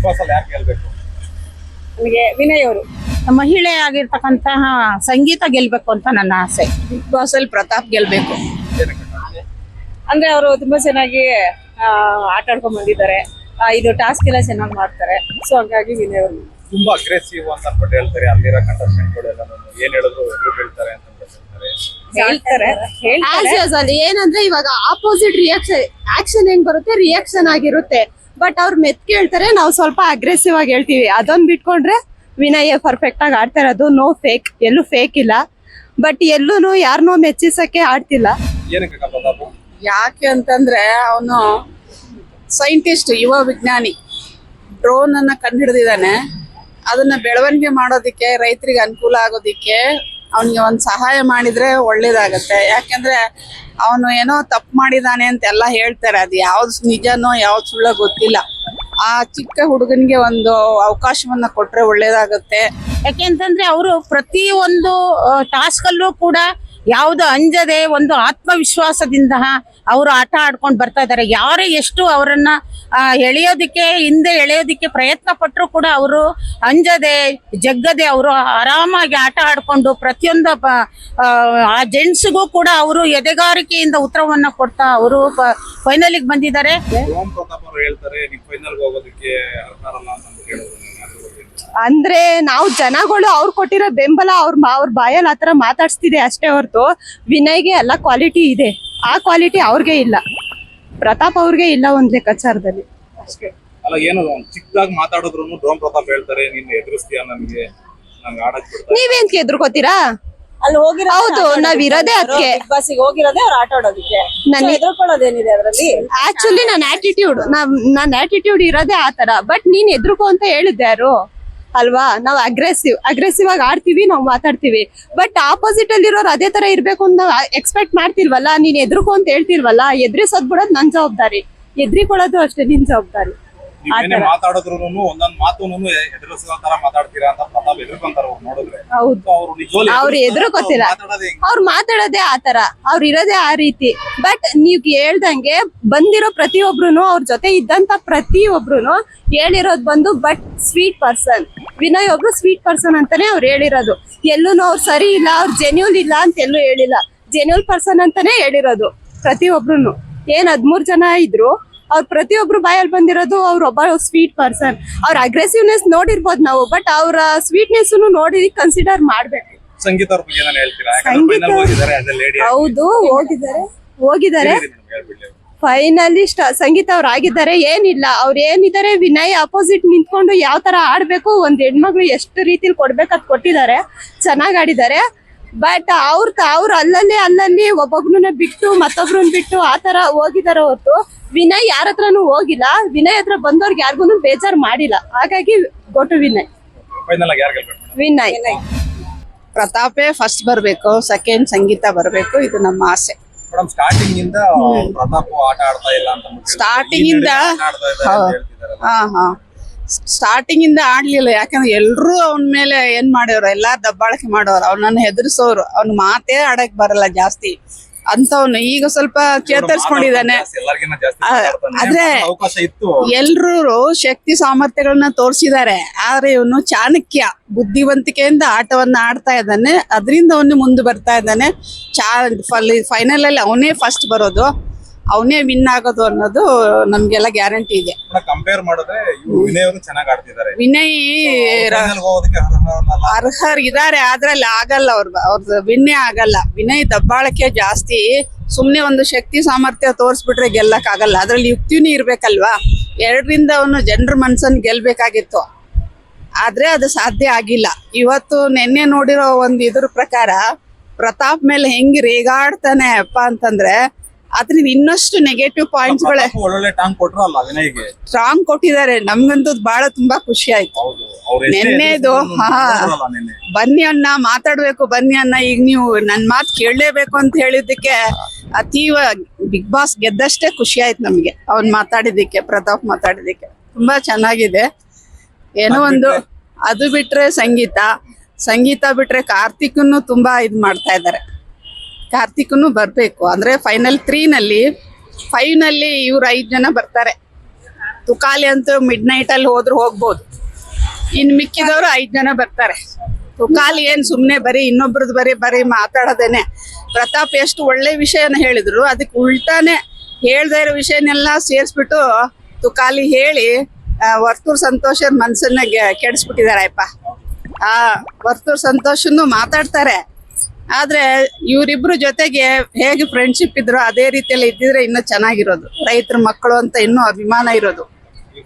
Big boss ಅಲ್ಲಿ ಯಾರು ಗೆಲ್ಬೇಕು? ನನಗೆ ವಿನಯ್ ಅವರು. ಮಹಿಳೆ ಆಗಿರ್ತಕ್ಕಂತಹ ಸಂಗೀತ ಗೆಲ್ಬೇಕು ಅಂತ ನನ್ನ ಆಸೆ. ಬಿಗ್ ಬಾಸ್ ಅಲ್ಲಿ ಪ್ರತಾಪ್ ಗೆಲ್ಬೇಕು. ಅಂದ್ರೆ ಅವರು ತುಂಬಾ ಚೆನ್ನಾಗಿ ಆಟ ಆಡ್ಕೊಂಡ್ ಬಂದಿದ್ದಾರೆ ಆ, ಇದು ಟಾಸ್ಕ್ ಎಲ್ಲ ಚೆನ್ನಾಗಿ ಮಾಡ್ತಾರೆ. ಸೊ ಹಂಗಾಗಿ ವಿನಯ್ ಅವರು. ತುಂಬಾ ಅಗ್ರೆಸಿವ್ ಅಂತ ಅನ್ಬಿಟ್ಟು ಹೇಳ್ತಾರೆ. ಅಲ್ಲಿರೋ ಕಂಟೆಸ್ಟೆಂಟ್ಗಳು ಎಲ್ಲ ಏನ್ ಹೇಳಿದ್ರು ಎದುರು ಬೀಳ್ತಾರೆ ಅಂತ ಹೇಳ್ತಾರೆ. ಹೇಳ್ತಾರೆ. ಏನಂದ್ರೆ ಇವಾಗ ಆಪೋಸಿಟ್ ರಿಯಾಕ್ಷನ್ ಆಕ್ಷನ್ ಹೆಂಗ್ ಬರುತ್ತೆ? ರಿಯಾಕ್ಷನ್ ಆಗಿರುತ್ತೆ. ಬಟ್ ಅವ್ರು ಮೆತ್ ಕೇಳ್ತಾರೆ ನಾವು ಸ್ವಲ್ಪ ಅಗ್ರೆಸಿವ್ ಆಗಿ ಹೇಳ್ತೀವಿ. ಅದೊಂದು ಬಿಟ್ಕೊಂಡ್ರೆ ವಿನಯ್ ಪರ್ಫೆಕ್ಟ್ ಆಗಿ ಆಡ್ತಾ ಇರೋದು. ನೋ ಫೇಕ್ ಎಲ್ಲೂ ಫೇಕ್ ಇಲ್ಲ. ಬಟ್ ಎಲ್ಲೂ ಯಾರನ್ನೋ ಮೆಚ್ಚಿಸಕ್ಕೆ ಆಡ್ತಿಲ್ಲ. ಯಾಕೆ ಅಂತಂದ್ರೆ ಅವನು ಸೈಂಟಿಸ್ಟ್ ಯುವ ವಿಜ್ಞಾನಿ. ಡ್ರೋನ್ ಅನ್ನ ಕಂಡುಹಿಡಿದಿದ್ದಾನೆ. ಅದನ್ನ ಬೆಳವಣಿಗೆ ಮಾಡೋದಿಕ್ಕೆ ರೈತರಿಗೆ ಅನುಕೂಲ ಆಗೋದಿಕ್ಕೆ ಅವನಿಗೆ ಒಂದು ಸಹಾಯ ಮಾಡಿದ್ರೆ ಒಳ್ಳೇದಾಗತ್ತೆ. ಯಾಕಂದ್ರೆ ಅವನು ಏನೋ ತಪ್ಪು ಮಾಡಿದಾನೆ ಅಂತ ಎಲ್ಲ ಹೇಳ್ತಾರೆ. ಅದು ಯಾವ್ದು ನಿಜನೋ ಯಾವ್ದು ಸುಳ್ಳೋ ಗೊತ್ತಿಲ್ಲ. ಆ ಚಿಕ್ಕ ಹುಡುಗನಿಗೆ ಒಂದು ಅವಕಾಶವನ್ನ ಕೊಟ್ರೆ ಒಳ್ಳೇದಾಗತ್ತೆ. ಯಾಕೆಂತಂದ್ರೆ ಅವರು ಪ್ರತಿ ಒಂದು ಟಾಸ್ಕಲ್ಲೂ ಕೂಡ ಯಾವ್ದು ಅಂಜದೆ ಒಂದು ಆತ್ಮವಿಶ್ವಾಸದಿಂದ ಅವರು ಆಟ ಆಡ್ಕೊಂಡು ಬರ್ತಾ ಇದ್ದಾರೆ ಯಾರೇ ಎಷ್ಟು ಅವರನ್ನ ಎಳೆಯೋದಕ್ಕೆ, ಹಿಂದೆ ಎಳೆಯೋದಿಕ್ಕೆ ಪ್ರಯತ್ನ ಪಟ್ಟರು ಕೂಡ ಅವರು ಅಂಜದೆ, ಜಗ್ಗದೆ ಅವರು ಆರಾಮಾಗಿ ಆಟ ಆಡ್ಕೊಂಡು ಪ್ರತಿಯೊಂದು ಆ ಜೆಂಟ್ಸ್ಗೂ ಕೂಡ ಅವರು ಎದೆಗಾರಿಕೆಯಿಂದ ಉತ್ತರವನ್ನ ಕೊಡ್ತಾ ಅವರು ಫೈನಲಿಗೆ ಬಂದಿದ್ದಾರೆ. ಅದ್ರ ನಾವು ಜನಗಳು ಅವ್ರು ಕೊಟ್ಟಿರೋ ಬೆಂಬಲ ಅವ್ರ ಅವ್ರ ಬಾಯಲ್ಲಿ ಆತರ ಮಾತಾಡ್ಸ್ತಿದೆ ಅಷ್ಟೇ ಹೊರತು ವಿನಯ್ಗೆ ಎಲ್ಲ ಕ್ವಾಲಿಟಿ ಇದೆ. ಆ ಕ್ವಾಲಿಟಿ ಅವ್ರಿಗೆ ಇಲ್ಲ. ಪ್ರತಾಪ್ ಅವ್ರಿಗೆ ಇಲ್ಲ ಒಂದ್ ಲೆಕ್ಕಾಚಾರದಲ್ಲಿ. ಅಲ್ಲ ಏನು ಚಿಕ್ಕದಾಗಿ ಮಾತಾಡಿದ್ರು ಡ್ರೋಮ್ ಪ್ರತಾಪ್ ಹೇಳ್ತಾರೆ ನೀನ್ ಎದುರಿಸ್ತೀಯ ನನ್ಗೆ? ನಂಗೆ ಆಡಕ್ ಬಿಡ್ತಾರೆ ನೀವೇಂತ ಎದುರ್ಕೋತೀರಾ? ಅಲ್ಲಿ ಹೋಗಿರೋ ಹೌದು, ನಾವ್ ಇರೋದೇ ಅದಕ್ಕೆ ಬಿಗ್ ಬಾಸ್ ಹೋಗಿರೋದೇ ಅವ್ರು ಆಟ ಆಡೋದಕ್ಕೆ. ನನ್ನ- ಎದುರ್ಕೊಳ್ಳೋದೇನಿದೆ ಅದ್ರಲ್ಲಿ? ಆಕ್ಚುಲಿ ನನ್ನ ಆಟಿಟ್ಯೂಡ್ ನನ್ನ ಆಟಿಟ್ಯೂಡ್ ಇರೋದೇ ಆತರ ಬಟ್ ನೀನ್ ಎದುರುಕೋ ಅಂತ ಹೇಳಿದ್ದೆ ಯಾರು? ಅಲ್ವಾ? ನಾವು ಅಗ್ರೆಸಿವ್ ಅಗ್ರೆಸಿವ್ ಆಗಿ ಆಡ್ತೀವಿ, ನಾವು ಮಾತಾಡ್ತೀವಿ. ಬಟ್ ಆಪೋಸಿಟ್ ಅಲ್ಲಿ ಇರೋರು ಅದೇ ತರ ಇರ್ಬೇಕು ಅಂತ ಎಕ್ಸ್ಪೆಕ್ಟ್ ಮಾಡ್ತಿಲ್ವಲ್ಲ? ನೀನ್ ಎದ್ರಿಕೋ ಅಂತ ಹೇಳ್ತಿಲ್ವಲ್ಲ? ಎದ್ರಿಸೋದ್ ಬಿಡೋದ್ ನನ್ ಜವಾಬ್ದಾರಿ. ಎದ್ರಿಕೊಳ್ಳೋದು ಅಷ್ಟೇ ನಿನ್ ಜವಾಬ್ದಾರಿ. ಮಾತಾಡಿದ್ರು ಒಂದೊಂದ್ ಮಾತು ಎದುರಿಸೋ ತರ ಮಾತಾಡ್ತೀರಾ ಅಂತ ಪ್ರತಾಪ್ ಎದುರ್ಕೊಂತಾರ ಅವ್ರು ನೋಡಿದ್ರೆ. ಅವ್ರು ಅವ್ರು ಎದುರ್ಕೊತಿಲ್ಲ. ಮಾತಾಡೋದೇ ಹೆಂಗೆ? ಅವ್ರು ಮಾತಾಡೋದೇ ಆತರ ಅವ್ರು ಇರೋದೇ ಆ ರೀತಿ. ಬಟ್ ನೀವ್ ಹೇಳ್ದಂಗೆ ಬಂದಿರೋ ಪ್ರತಿಯೊಬ್ರು ಅವ್ರ ಜೊತೆ ಇದ್ದಂತ ಪ್ರತಿಯೊಬ್ರು ಹೇಳಿರೋದ್ ಬಂದು ಬಟ್ ಸ್ವೀಟ್ ಪರ್ಸನ್ ವಿನಯ್ ಒಬ್ರು ಸ್ವೀಟ್ ಪರ್ಸನ್ ಅಂತಾನೆ ಅವ್ರು ಹೇಳಿರೋದು. ಎಲ್ಲೂ ಅವ್ರು ಸರಿ ಇಲ್ಲ ಅವ್ರು ಜೆನ್ಯೂಲ್ ಇಲ್ಲ ಅಂತ ಎಲ್ಲೂ ಹೇಳಿಲ್ಲ. ಜೆನ್ಯೂಲ್ ಪರ್ಸನ್ ಅಂತಾನೆ ಹೇಳಿರೋದು ಪ್ರತಿಯೊಬ್ರು ಏನ್ ಹದ್ಮೂರ್ ಜನ ಇದ್ರು ಅವ್ರ ಪ್ರತಿಯೊಬ್ರು ಬಾಯಲ್ಲಿ ಬಂದಿರೋದು ಅವ್ರ ಒಬ್ಬ ಸ್ವೀಟ್ ಪರ್ಸನ್ ಅವ್ರ ಅಗ್ರೆಸಿವ್ನೆಸ್ ನೋಡಿರ್ಬೋದು ನಾವು ಬಟ್ ಅವ್ರ ಸ್ವೀಟ್ನೆಸ್ ನೋಡಿ ಕನ್ಸಿಡರ್ ಮಾಡ್ಬೇಕು. ಸಂಗೀತ ಹೌದು ಹೋಗಿದ್ದಾರೆ. ಹೋಗಿದ್ದಾರೆ. ಫೈನಲಿಸ್ಟ್ ಸಂಗೀತ ಅವ್ರು ಆಗಿದ್ದಾರೆ ಏನಿಲ್ಲ. ಅವ್ರು ಏನಿದ್ದಾರೆ ವಿನಯ್ ಅಪೋಸಿಟ್ ನಿಂತ್ಕೊಂಡು ಯಾವ ತರ ಆಡ್ಬೇಕು ಒಂದ್ ಹೆಣ್ಮಗ್ಳು ಎಷ್ಟು ರೀತಿಲಿ ಕೊಡ್ಬೇಕು ಅದ್ ಕೊಟ್ಟಿದ್ದಾರೆ ಚೆನ್ನಾಗ್ ಆಡಿದ್ದಾರೆ. ಬಟ್ ಅವ್ರ ಅವ್ರು ಅಲ್ಲಲ್ಲಿ ಅಲ್ಲಲ್ಲಿ ಒಬ್ಬೊಬ್ರನ್ನ ಬಿಟ್ಟು ಮತ್ತೊಬ್ರನ್ನ ಬಿಟ್ಟು ಆ ತರ ಹೋಗಿದ್ದಾರೆ ಹೊರತು ವಿನಯ್ ಯಾರ ಹತ್ರನು ಹೋಗಿಲ್ಲ. ವಿನಯ್ ಹತ್ರ ಬಂದವ್ರಿಗೆ ಯಾರಿಗೂ ಬೇಜಾರ್ ಮಾಡಿಲ್ಲ. ಹಾಗಾಗಿ ಗೊಟ್ಟು ವಿನಯ್ ಫೈನಲ್ ಆಗಿ ಯಾರು ಗೆಲ್ಬೇಕು? ವಿನಯ್ ಪ್ರತಾಪೇ ಫಸ್ಟ್ ಬರಬೇಕು ಸೆಕೆಂಡ್ ಸಂಗೀತ ಬರಬೇಕು ಇದು ನಮ್ಮ ಆಸೆ. ಸ್ಟಾರ್ಟಿಂಗ್ ಇಂದ ಪ್ರತಾಪ್ ಆಟ ಆಡ್ತಾ ಇಲ್ಲ ಅಂತ ಈ ಇಂದ. ಹಾ ಹಾ. ಸ್ಟಾರ್ಟಿಂಗ್ ಇಂದ ಆಡ್ಲಿಲ್ಲ. ಯಾಕಂದ್ರೆ ಎಲ್ರು ಅವನ ಮೇಲೆ ಏನ್ ಮಾಡ್ಯವ್ರ ಎಲ್ಲಾ ದಬ್ಬಾಳಿಕೆ ಮಾಡೋರು ಅವನನ್ನ ಹೆದರ್ಸೋರು. ಅವ್ನ ಮಾತೇ ಆಡಕ್ ಬರಲ್ಲ ಜಾಸ್ತಿ. ಅಂತವ್ನು ಈಗ ಸ್ವಲ್ಪ ಚೇತರಿಸ್ಕೊಂಡಿದ್ದಾನೆ. ಆದ್ರೆ ಎಲ್ರೂ ಶಕ್ತಿ ಸಾಮರ್ಥ್ಯಗಳನ್ನ ತೋರಿಸಿದ್ದಾರೆ. ಆದ್ರೆ ಇವನು ಚಾಣಕ್ಯ ಬುದ್ಧಿವಂತಿಕೆಯಿಂದ ಆಟವನ್ನ ಆಡ್ತಾ ಇದ್ದಾನೆ. ಅದರಿಂದ ಅವನು ಮುಂದೆ ಬರ್ತಾ ಇದ್ದಾನೆ. ಚಾ ಫೈನಲ್ ಅಲ್ಲಿ ಅವನೇ ಫಸ್ಟ್ ಬರೋದು. ಅವನೇ ವಿನ್ ಆಗೋದು ಅನ್ನೋದು ನಮ್ಗೆಲ್ಲ ಗ್ಯಾರಂಟಿ ಇದೆ. ಕಂಪೇರ್ ಮಾಡಿದ್ರೆ ವಿನಯ್ ಅವರು ಚೆನ್ನಾಗಿ ಆಡ್ತಿದ್ದಾರೆ. ವಿನಯ್ ರ- ಫೈನಲ್ ಹೋಗೋದಕ್ಕೆ ಅರ್ಹರಲ್ಲ. ಅರ್ಹರ್ ಇದಾರೆ ಆದ್ರಲ್ಲಿ ಆಗಲ್ಲ ಅವ್ರ ಅವ್ರದ್ದು ವಿನ್ನೇ ಆಗಲ್ಲ. ವಿನಯ್ ದಬ್ಬಾಳಕೆ ಜಾಸ್ತಿ ಸುಮ್ನೆ ಒಂದು ಶಕ್ತಿ ಸಾಮರ್ಥ್ಯ ತೋರಿಸ್ಬಿಟ್ರೆ ಗೆಲ್ಲಕ್ ಆಗಲ್ಲ ಅದ್ರಲ್ಲಿ ಯುಕ್ತಿನೂ ಇರ್ಬೇಕಲ್ವಾ? ಎರಡರಿಂದ ಅವನು ಜನರ ಮನ್ಸನ್ ಗೆಲ್ಲಬೇಕಾಗಿತ್ತು ಆದ್ರೆ ಅದು ಸಾಧ್ಯ ಆಗಿಲ್ಲ. ಇವತ್ತು ನಿನ್ನೆ ನೋಡಿರೋ ಒಂದು ಇದ್ರ ಪ್ರಕಾರ ಪ್ರತಾಪ್ ಮೇಲೆ ಹೆಂಗ್ ರೇಗಾಡ್ತಾನೆ ಅಪ್ಪ ಅಂತಂದ್ರೆ ಅದ್ರಿಂದ ಇನ್ನಷ್ಟು ನೆಗೆಟಿವ್ ಪಾಯಿಂಟ್ಸ್ ಪ್ರತಾಪ್ ಒಳ್ಳೊಳ್ಳೆ ಟಾಂಗ್ ಕೊಟ್ರಲ್ಲ ವಿನಯ್ಗೆ ಸ್ಟ್ರಾಂಗ್ ಕೊಟ್ಟಿದ್ದಾರೆ. ನಮ್ಗಂತೂ ಬಹಳ ತುಂಬಾ ಖುಷಿ ಆಯ್ತು. ನೆನ್ನೆದು, ಹಾ. ಬನ್ನಿ ಅನ್ನ ಮಾತಾಡ್ಬೇಕು ಬನ್ನಿ ಅನ್ನ ಈಗ ನೀವು ನನ್ ಮಾತು ಕೇಳಲೇಬೇಕು ಅಂತ ಹೇಳಿದ್ದಕ್ಕೆ ಅತೀವ ಬಿಗ್ ಬಾಸ್ ಗೆದ್ದಷ್ಟೇ ಖುಷಿ ಆಯ್ತು ನಮ್ಗೆ ಅವ್ನ್ ಮಾತಾಡಿದ್ದಕ್ಕೆ ಪ್ರತಾಪ್ ಮಾತಾಡಿದ್ದಕ್ಕೆ. ತುಂಬಾ ಚೆನ್ನಾಗಿದೆ. ಏನೋ ಒಂದು ಅದು ಬಿಟ್ರೆ ಸಂಗೀತ. ಸಂಗೀತ ಬಿಟ್ರೆ ಕಾರ್ತಿಕ್ನು ತುಂಬಾ ಇದ್ ಮಾಡ್ತಾ ಇದ್ದಾರೆ. ಕಾರ್ತಿಕ್ನು ಬರಬೇಕು. ಅಂದರೆ ಫೈನಲ್ ತ್ರೀನಲ್ಲಿ ಫೈವ್ನಲ್ಲಿ ಫೈವ್ನಲ್ಲಿ ಇವ್ರು ಐದು ಜನ ಬರ್ತಾರೆ. ತುಕಾಲಿ ಅಂತೂ ಮಿಡ್ ನೈಟಲ್ಲಿ ಹೋದ್ರು ಹೋಗ್ಬೋದು. ಇನ್ನು ಮಿಕ್ಕಿದವರು ಐದು ಜನ ಬರ್ತಾರೆ. ತುಕಾಲಿ ಏನು ಸುಮ್ಮನೆ ಬರೀ ಇನ್ನೊಬ್ರದ್ದು ಬರೀ ಬರೀ ಮಾತಾಡೋದೇನೆ. ಪ್ರತಾಪ್ ಎಷ್ಟು ಒಳ್ಳೆ ವಿಷಯನ ಹೇಳಿದ್ರು. ಅದಕ್ಕೆ ಉಲ್ಟಾನೆ ಹೇಳ್ದೇ ಇರೋ ವಿಷಯನೆಲ್ಲ ಸೇರಿಸ್ಬಿಟ್ಟು ತುಕಾಲಿ ಹೇಳಿ ವರ್ತೂರ್ ಸಂತೋಷರ ಮನ್ಸನ್ನ ಗೆ- ಕೆಡಿಸ್ಬಿಟ್ಟಿದ್ದಾರೆ ಅಪ್ಪ. ಆ, ವರ್ತೂರ್ ಸಂತೋಷನ್ನು ಮಾತಾಡ್ತಾರೆ. ಆದ್ರೆ ಇವರಿಬ್ರು ಜೊತೆಗೆ ಹೇಗೆ ಫ್ರೆಂಡ್ಶಿಪ್ ಇದ್ರು ಅದೇ ರೀತಿಯಲ್ಲಿ ಇದ್ದಿದ್ರೆ ಇನ್ನೂ ಚೆನ್ನಾಗಿರೋದು. ರೈತರ ಮಕ್ಕಳು ಅಂತ ಇನ್ನೂ ಅಭಿಮಾನ ಇರೋದು.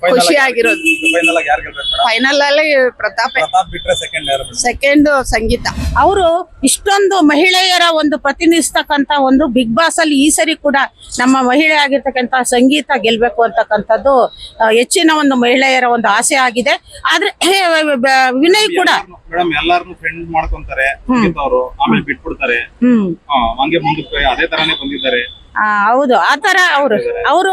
ಖುಷಿಯಾಗಿರೋದು. ಫೈನಲ್ ಆಗಿ ಯಾರು ಗೆಲ್ಬೇಕು ಮೇಡಮ್? ಫೈನಲ್ ಅಲ್ಲಿ ಪ್ರತಾಪ್. ಪ್ರತಾಪ್ ಬಿಟ್ರೆ ಸೆಕೆಂಡ್ ಯಾರು ಮೇಡಮ್? ಸೆಕೆಂಡ್ ಸಂಗೀತ. ಅವರು ಇಷ್ಟೊಂದು ಮಹಿಳೆಯರ ಒಂದು ಪ್ರತಿನಿಧಿಸ್ತಕ್ಕಂತ ಒಂದು ಬಿಗ್ ಬಾಸ್ ಅಲ್ಲಿ ಈ ಸರಿ ಕೂಡ ನಮ್ಮ ಮಹಿಳೆ ಆಗಿರ್ತಕ್ಕಂತ ಸಂಗೀತ ಗೆಲ್ಬೇಕು ಅಂತಕ್ಕಂಥದ್ದು ಆ, ಹೆಚ್ಚಿನ ಒಂದು ಮಹಿಳೆಯರ ಒಂದು ಆಸೆ ಆಗಿದೆ. ಆದ್ರೆ ಹೇ, ವಿನಯ್ ಕೂಡ ಮೇಡಮ್ ಎಲ್ಲಾರನು ಫ್ರೆಂಡ್ ಮಾಡ್ಕೊಂತಾರೆ ಅವರು. ಆಮೇಲೆ ಬಿಟ್ಬಿಡ್ತಾರೆ. ಹ್ಮ್. ಹಾ, ಹಂಗೆ ಮುಂದಕ್ಕೆ ಅದೇ ತರಾನೇ ಬಂದಿದ್ದಾರೆ. ಆ, ಹೌದು ಆತರ ಅವರು. ಅವರು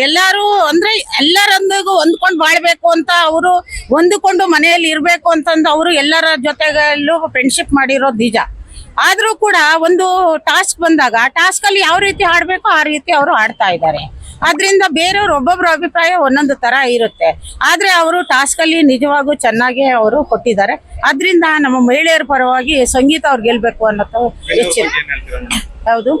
ಎಲ್ಲಾರು ಅಂದ್ರೆ ಎಲ್ಲರೊಂದಿಗೂ ಹೊಂದ್ಕೊಂಡು ಬಾಳ್ಬೇಕು ಅಂತ ಅವರು ಹೊಂದಿಕೊಂಡು ಮನೆಯಲ್ಲಿ ಇರ್ಬೇಕು ಅಂತಂದು ಅವರು ಎಲ್ಲರ ಜೊತೆಗಲ್ಲೂ ಫ್ರೆಂಡ್ಶಿಪ್ ಮಾಡಿರೋದು ನಿಜ. ಆದ್ರೂ ಕೂಡ ಒಂದು ಟಾಸ್ಕ್ ಬಂದಾಗ ಆ ಟಾಸ್ಕ್ ಅಲ್ಲಿ ಯಾವ ರೀತಿ ಆಡ್ಬೇಕು ಆ ರೀತಿ ಅವರು ಆಡ್ತಾ ಇದ್ದಾರೆ ಆದ್ರಿಂದ ಬೇರೆಯವ್ರ ಒಬ್ಬೊಬ್ರ ಅಭಿಪ್ರಾಯ ಒಂದೊಂದು ತರ ಇರುತ್ತೆ. ಆದ್ರೆ ಅವರು ಟಾಸ್ಕ್ ಅಲ್ಲಿ ನಿಜವಾಗೂ ಚೆನ್ನಾಗಿ ಅವರು ಕೊಟ್ಟಿದ್ದಾರೆ. ಆದ್ರಿಂದ ನಮ್ಮ ಮಹಿಳೆಯರ ಪರವಾಗಿ ಸಂಗೀತ ಅವ್ರು ಗೆಲ್ಬೇಕು ಅನ್ನೋದು ಹೆಚ್ಚಿನ ಹೌದು.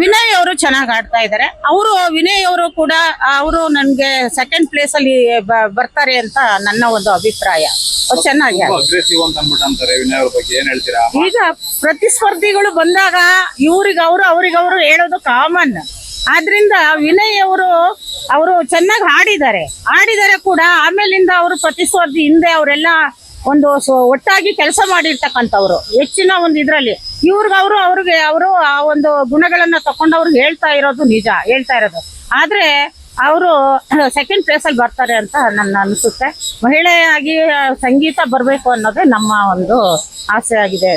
ವಿನಯ್ ಅವರು ಚೆನ್ನಾಗಿ ಆಡ್ತಾ ಇದ್ದಾರೆ ಅವರು ವಿನಯ್ ಅವರು ಕೂಡ ಅವರು ನನ್ಗೆ ಸೆಕೆಂಡ್ ಪ್ಲೇಸ್ ಅಲ್ಲಿ ಬರ್ತಾರೆ ಅಂತ ನನ್ನ ಒಂದು ಅಭಿಪ್ರಾಯ. ಅವ್ರು ಚೆನ್ನಾಗಿ ಈಗ ಪ್ರತಿಸ್ಪರ್ಧಿಗಳು ಬಂದಾಗ ಇವ್ರಿಗೆ ಅವರು ಅವ್ರಿಗೆ ಅವರು ಹೇಳೋದು ಕಾಮನ್ ಆದ್ರಿಂದ ವಿನಯ್ ಅವರು ಅವರು ಚೆನ್ನಾಗಿ ಆಡಿದ್ದಾರೆ. ಆಡಿದ್ದಾರೆ ಕೂಡ ಆಮೇಲಿಂದ ಅವರು ಪ್ರತಿಸ್ಪರ್ಧಿ ಹಿಂದೆ ಅವರೆಲ್ಲ ಒಂದು ಒಟ್ಟಾಗಿ ಕೆಲಸ ಮಾಡಿರ್ತಕ್ಕಂಥವ್ರು. ಹೆಚ್ಚಿನ ಒಂದು ಇದ್ರಲ್ಲಿ. ಇವ್ರಿಗೆ ಅವರು ಅವ್ರಿಗೆ ಅವರು ಆ ಒಂದು ಗುಣಗಳನ್ನ ತಕೊಂಡು ಅವ್ರಿಗೆ ಹೇಳ್ತಾ ಇರೋದು ನಿಜ, ಹೇಳ್ತಾ ಇರೋದು. ಆದ್ರೆ ಅವರು ಸೆಕೆಂಡ್ ಪ್ಲೇಸ್ ಅಲ್ಲಿ ಬರ್ತಾರೆ ಅಂತ ನನ್ನ ಅನಿಸುತ್ತೆ. ಮಹಿಳೆಯಾಗಿ ಸಂಗೀತ ಬರಬೇಕು ಅನ್ನೋದೇ ನಮ್ಮ ಒಂದು ಆಸೆ ಆಗಿದೆ